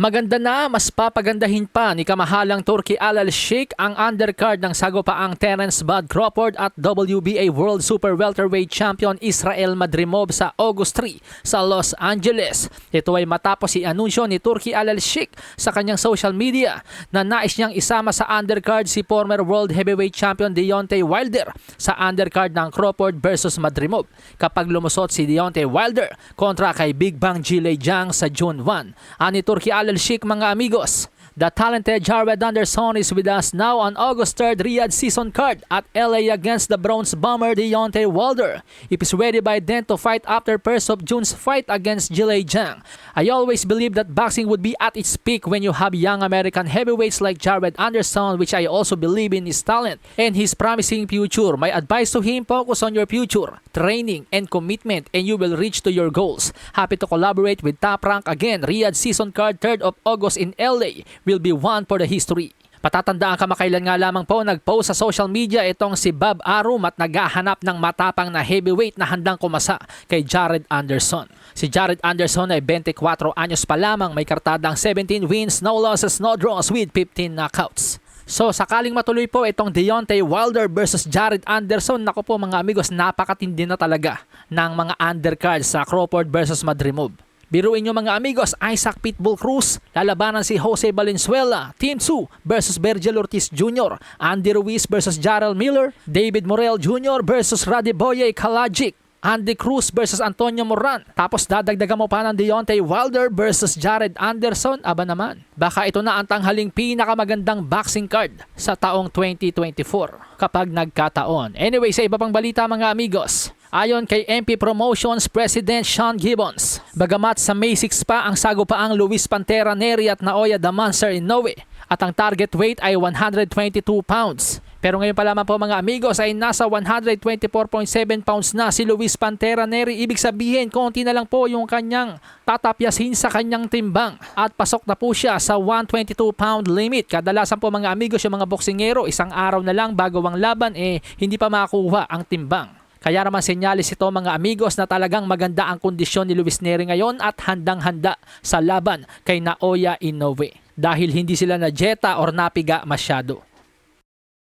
Maganda na, mas papagandahin pa ni kamahalang Turkey Al Sheikh ang undercard ng sagopaang Terence Bud Crawford at WBA World Super Welterweight Champion Israel Madrimov sa August 3 sa Los Angeles. Ito ay matapos si anunsyo ni Turkey Al Sheikh sa kanyang social media na nais niyang isama sa undercard si former World Heavyweight Champion Deontay Wilder sa undercard ng Crawford versus Madrimov kapag lumusot si Deontay Wilder kontra kay Big Bang Jile Jang sa June 1. Ani Turkey Al Sheikh mga amigos, The talented Jared Anderson is with us now on August 3rd Riyadh season card at LA against the Bronze Bomber Deontay Wilder. If he's ready by then to fight after first of June's fight against Jilei Zhang. I always believe that boxing would be at its peak when you have young American heavyweights like Jared Anderson which I also believe in his talent and his promising future. My advice to him, focus on your future, training, and commitment and you will reach to your goals. Happy to collaborate with Top Rank again. Riyadh season card 3rd of August in LA will be one for the history. Patatandaan kamakailan nga lamang po nagpost sa social media itong si Bob Arum at naghahanap ng matapang na heavyweight na handang kumasa kay Jared Anderson. Si Jared Anderson ay 24 anyos pa lamang may kartadang 17 wins, no losses, no draws with 15 knockouts. So sakaling matuloy po itong Deontay Wilder versus Jared Anderson, nako po mga amigos, napakatindi na talaga ng mga undercards sa Crawford versus Madrimov. Biruin nyo mga amigos, Isaac Pitbull Cruz, lalabanan si Jose Valenzuela, Team 2 versus Virgil Ortiz Jr., Andy Ruiz versus Jarrell Miller, David Morel Jr. versus Radiboye Kalajic, Andy Cruz versus Antonio Moran. Tapos dadagdagan mo pa ng Deontay Wilder versus Jared Anderson. Aba naman, baka ito na ang tanghaling pinakamagandang boxing card sa taong 2024 kapag nagkataon. Anyway, sa iba pang balita mga amigos, Ayon kay MP Promotions President Sean Gibbons, bagamat sa May 6 pa ang sagopaang Luis Pantera Neri at Naoya Damancer Inoue at ang target weight ay 122 pounds. Pero ngayon pa lamang po mga amigos ay nasa 124.7 pounds na si Luis Pantera Neri. Ibig sabihin, konti na lang po yung kanyang tatapyasin sa kanyang timbang. At pasok na po siya sa 122 pound limit. Kadalasan po mga amigos yung mga boksingero, isang araw na lang bago ang laban eh hindi pa makuha ang timbang. Kaya naman senyalis ito mga amigos na talagang maganda ang kondisyon ni Luis Neri ngayon at handang-handa sa laban kay Naoya Inoue dahil hindi sila na jeta or napiga masyado.